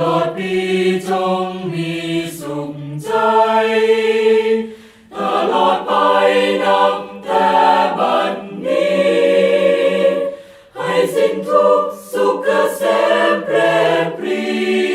ลอดปีจงมีสุขใจ ตลอดไปนับแต่บัดนี้ ให้สิ้นทุกสุขเกษมแปรปรี